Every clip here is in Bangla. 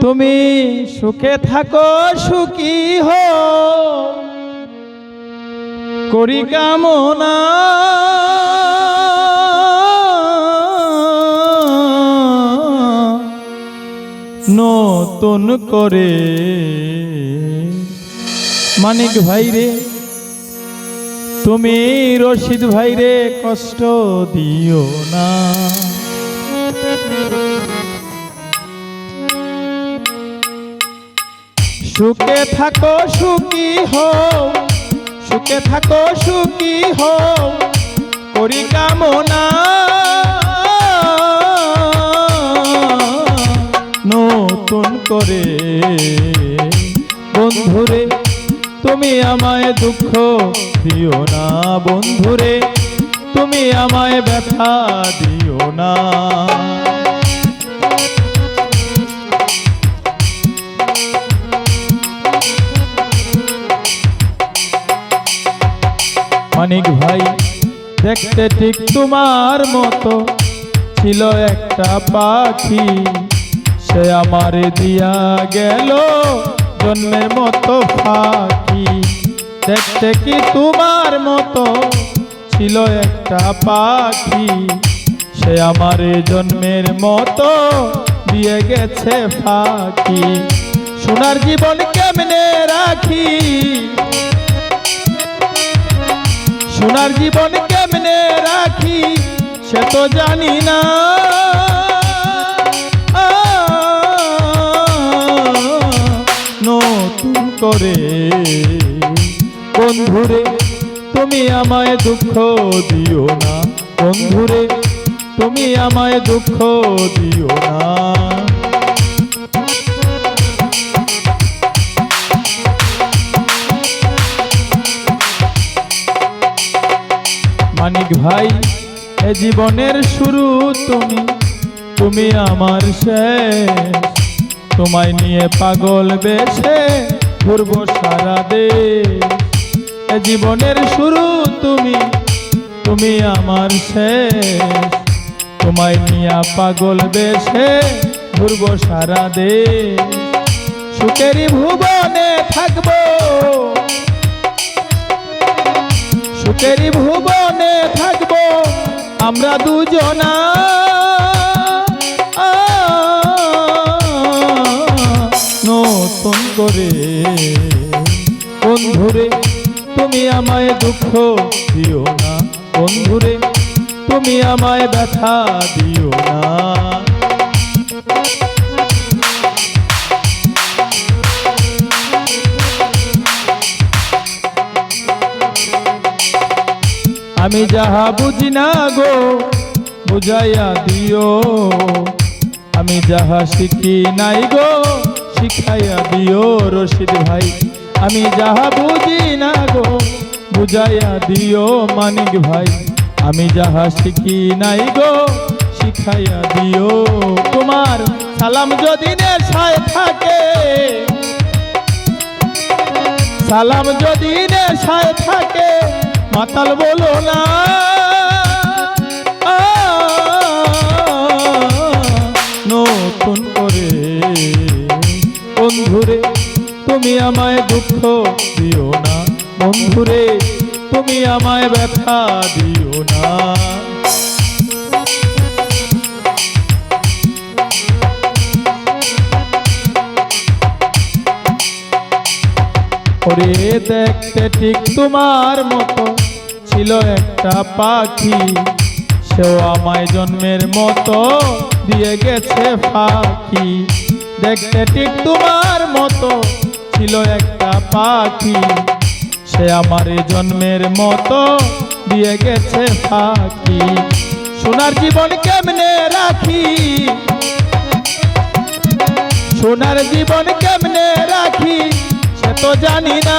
তুমি সুখে থাকো, সুখী হো করি কামনা। নতুন করে। মানিক ভাই রে, তুমি রশিদ ভাই রে, কষ্ট দিও না। সুখে থাকো, সুখী হও। সুখে থাকো, সুখী হও। করি কামনা নতুন করে। বন্ধুরে, তুমি আমায় দুঃখ দিও না। বন্ধুরে, তুমি আমায় ব্যথা দিও না। দেখতে ঠিক তোমার মতো। ছিল একটা পাখি, সে আমার দিয়া গেল জন্মের মতো ফাঁকি। দেখতে কি তোমার মতো? ছিল একটা পাখি, সে আমার জন্মের মতো দিয়ে গেছে ফাঁকি। সোনার জীবন কেমনে রাখি? সোনার জীবন কেমনে রাখি, সে তো জানি না। নতুন করে, বন্ধুরে, তুমি আমায় দুঃখ দিও না। বন্ধুরে, তুমি আমায় দুঃখ দিও না। ভাই, এ জীবনের শুরু তুমি তুমি আমার শেষ। তোমায় নিয়ে পাগল বেছে ঘুরবো সারা দেশ। এ জীবনের শুরু তুমি তুমি আমার শেষ। তোমায় নিয়ে পাগল বেছে ঘুরবো সারা দেশ। সুখেরই ভুবনে থাকব সুখেরই ভুবনে থাকব, আমরা দুজনা। নতুন করে। বন্ধুরে, তুমি আমায় দুঃখ দিও না। বন্ধুরে, তুমি আমায় ব্যথা দিও না। আমি যাহা বুঝি না গো, বুঝাইয়া দিও। আমি যাহা শিখি নাই গো, শিখাইয়া দিও রশিদ ভাই। আমি যাহা বুঝি না গো, বুঝাইয়া দিও মানিক ভাই। আমি যাহা শিখি নাই গো, শিখাইয়া দিও। তোমার সালাম যদি নেশায় থাকে, সালাম যদি নেশায় থাকে মাতাল বলো না। নতুন করে। বন্ধুরে, তুমি আমায় দুঃখ দিও না। বন্ধুরে, তুমি আমায় ব্যথা দিও না। ওরে দেখতে ঠিক তোমার মতো। ছিল একটা পাখি। সেও আমায় জন্মের মতো দিয়ে গেছে পাখি দেখতে ঠিক তোমার মতো ছিল একটা পাখি। সে আমার জন্মের মতো দিয়ে গেছে পাখি সোনার জীবন কেমনে রাখি? সোনার জীবন কেমনে রাখি? সে তো জানি না।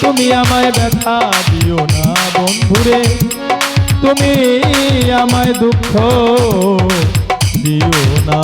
তুমি আমায় ব্যথা দিও না বন্ধুরে। তুমি আমায় দুঃখ দিও না।